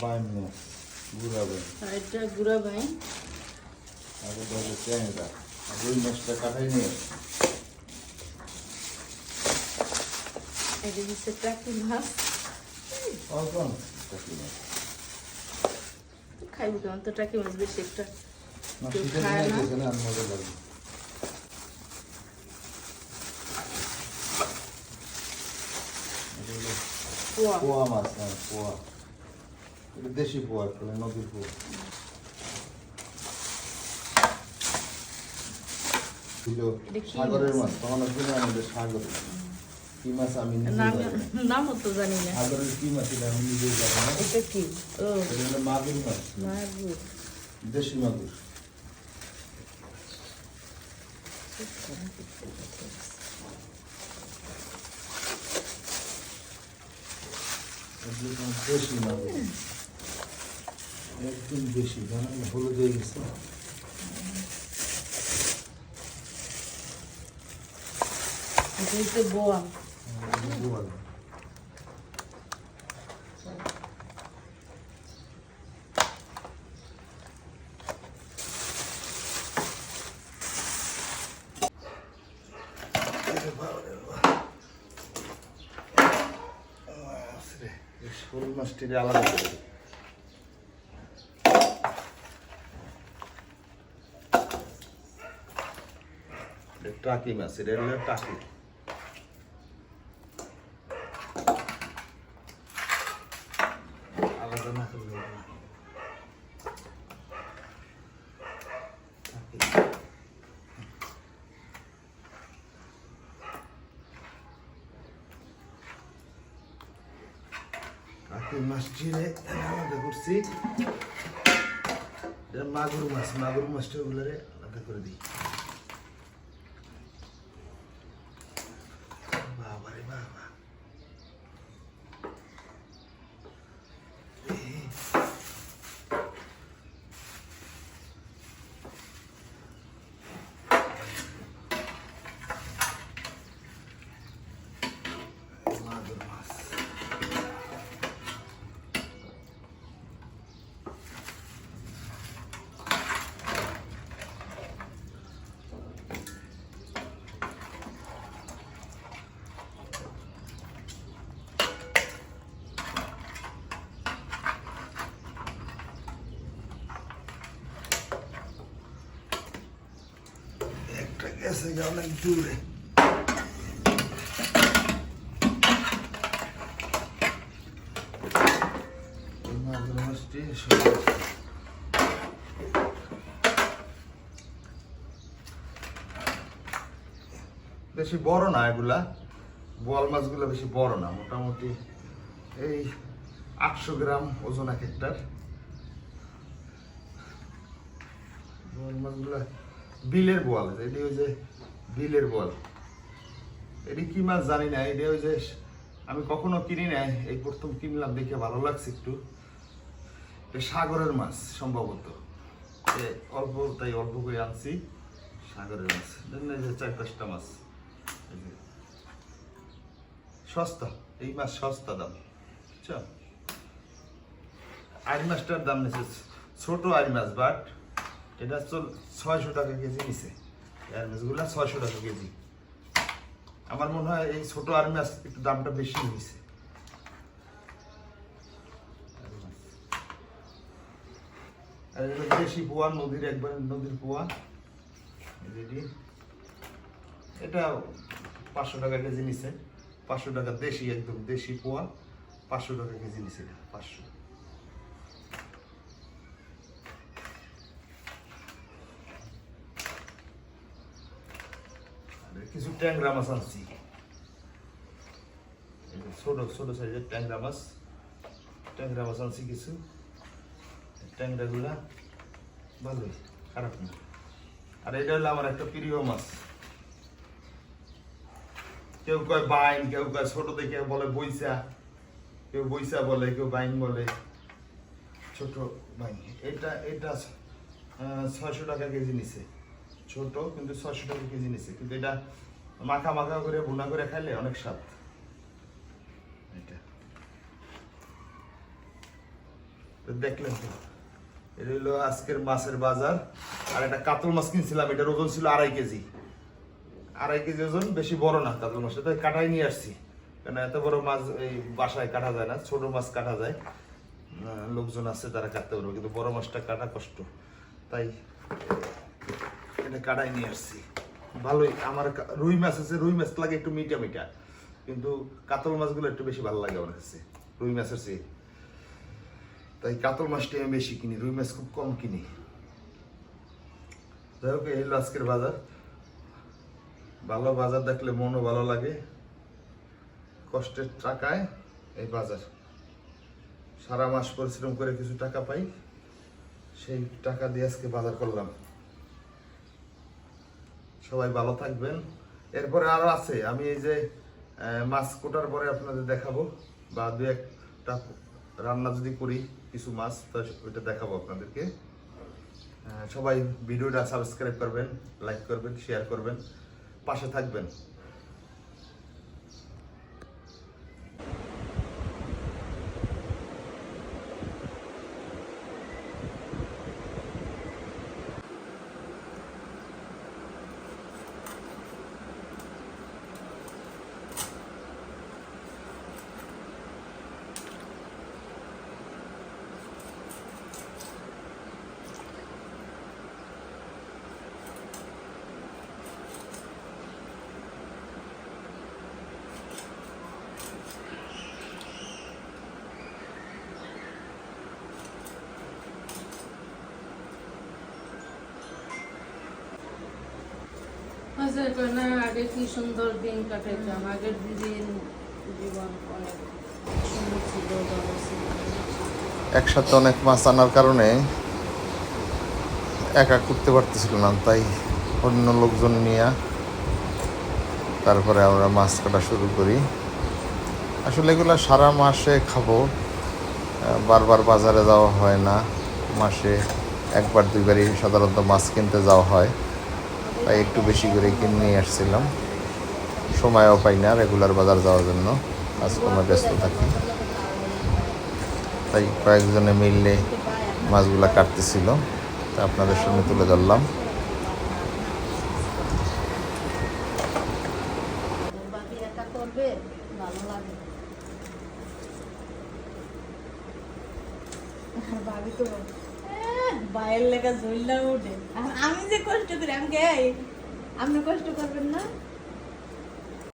বাইন মাছ গুড়া বাইন এটা গুড়া আর এটা হচ্ছে আর রুই মাছটা কাটাই নিয়ে এটা হচ্ছে টাকি মাছ অল্প না টাকি মাছ খাইব কেমন তো টাকি মাছ বেশি একটা না খায় না? না মজা লাগবে পোয়া পোয়া মাছ হ্যাঁ পোয়া দেশি পোয়া আসলে নদীর পোয়া ছিল সাগরের মাছ? মাছ তখন কিনে আমাদের সাগরের কি মাছ আমি নিজে নাম জানি না। নামও তো জানি না। সাগরের কি মাছ এটা আমি নিজেই জানি না। এটা কি? ও। এটা মাগুর মাছ। মাগুর। দেশি মাগুর। দেশি মাগুর। একদম দেশি জানা হলুদ হয়ে গেছে। বোয়াল। শোল মাছটির আলাদা করে টাকি মাছ এটা হলো করছি। মাগুর মাছ মাগুর মাছটা ওগুলোরে আলাদা করে দিই বাবা রে বাবা মাগুর মাছ একটা গেছে অনেক দূরে বেশি বড় না এগুলা। বোয়াল মাছগুলো বেশি বড় না, মোটামুটি এই আটশো গ্রাম ওজন এক একটার বোয়াল মাছগুলা বিলের বোয়াল এটি ওই যে বিলের বোয়াল। এটি কি মাছ জানি না, এটি ওই যে আমি কখনো কিনি নাই, এই প্রথম কিনলাম দেখে ভালো লাগছে একটু। সাগরের মাছ সম্ভবত। অল্প, তাই অল্প করে আনছি, সাগরের মাছ। এই যে চার পাঁচটা মাছ। সস্তা, এই মাছ সস্তা দাম, বুঝছ? আড়ি মাছটার দাম নিচ্ছে ছোট আড়ি মাছ বাট এটা চল ছয়শো টাকা কেজি নিছে। আর মাছগুলো ছয়শো টাকা কেজি। আমার মনে হয় এই ছোট আর মাছ একটু দামটা বেশি হয়েছে আর এটা দেশি পোয়া, নদীর একবার নদীর পোয়া। এটি। পাঁচশো টাকা কেজি নিছে। পাঁচশো টাকা দেশি একদম দেশি পোয়া। পাঁচশো টাকা কেজি নিছে পাঁচশো আর কিছু ট্যাংরা মাছ আনছি ছোট ছোট সাইজের ট্যাংরা কিছু কেউ কয় বাইন কেউ কয় ছোট দেখে বলে বইসা কেউ বইসা বলে কেউ বাইন বলে ছোট বাইন এটা এটা ছয়শো টাকা কেজি নিছে ছোট কিন্তু ছয়শো টাকা কেজি নিছে কিন্তু এটা মাখা মাখা করে ভুনা করে খাইলে অনেক স্বাদ। দেখলেন তো, এটা আজকের মাছের বাজার, আর একটা কাতল মাছ কিনছিলাম এটার ওজন ছিল আড়াই কেজি। আড়াই কেজি ওজন, বেশি বড় না কাতল মাছটা তাই কাটাই নিয়ে আসছি। কেন এত বড় মাছ এই বাসায় কাটা যায় না, ছোট মাছ কাটা যায়। লোকজন আছে, তারা কাটতে পারবে, কিন্তু বড় মাছটা কাটা কষ্ট। তাই এটা কাটাই নিয়ে আসছি। ভালোই, আমার রুই মাছ আছে, রুই মাছ লাগে একটু মিঠা মিঠা, কিন্তু কাতল মাছগুলো একটু বেশি ভালো লাগে আমার কাছে, রুই মাছের চেয়ে। তাই কাতল মাছটা আমি বেশি কিনি, রুই মাছ খুব কম কিনি। যাই হোক, এই আজকের বাজার। ভালো বাজার দেখলে মনও ভালো লাগে। কষ্টের টাকায় এই বাজার। সারা মাস পরিশ্রম করে কিছু টাকা পাই, সেই টাকা দিয়ে আজকে বাজার করলাম। সবাই ভালো থাকবেন। এরপরে আরও আছে, আমি এই যে মাছ কোটার পরে আপনাদের দেখাবো, বা দু একটা রান্না যদি করি, কিছু মাছ, তো ওইটা দেখাবো আপনাদেরকে। সবাই ভিডিওটা সাবস্ক্রাইব করবেন লাইক করবেন শেয়ার করবেন, পাশে থাকবেন। কি সুন্দর দিন আগের দিন জীবন অনেক সুন্দর ছিল একসাথে অনেক মাছ আনার কারণে একা করতে পারতেছিল না, তাই অন্য লোকজন নিয়ে তারপরে আমরা মাছ কাটা শুরু করি। আসলে এগুলো সারা মাসে খাব বারবার বাজারে যাওয়া হয় না। মাসে একবার, দুইবারই সাধারণত মাছ কিনতে যাওয়া হয়। তাই একটু বেশি করে কিনে নিয়ে আসছিলাম। সময়ও পাই না রেগুলার বাজার যাওয়ার জন্য কাজকর্মে ব্যস্ত থাকি। তাই কয়েকজনে মিললে মাছগুলা কাটতেছিল তা আপনাদের সামনে তুলে ধরলাম। ভালো লাগে ভাবি তো "আহ, বাইরের লেখা ঝুলনা উঠে। আমি যে কষ্ট করি আমি গে আপনি কষ্ট করবেন না?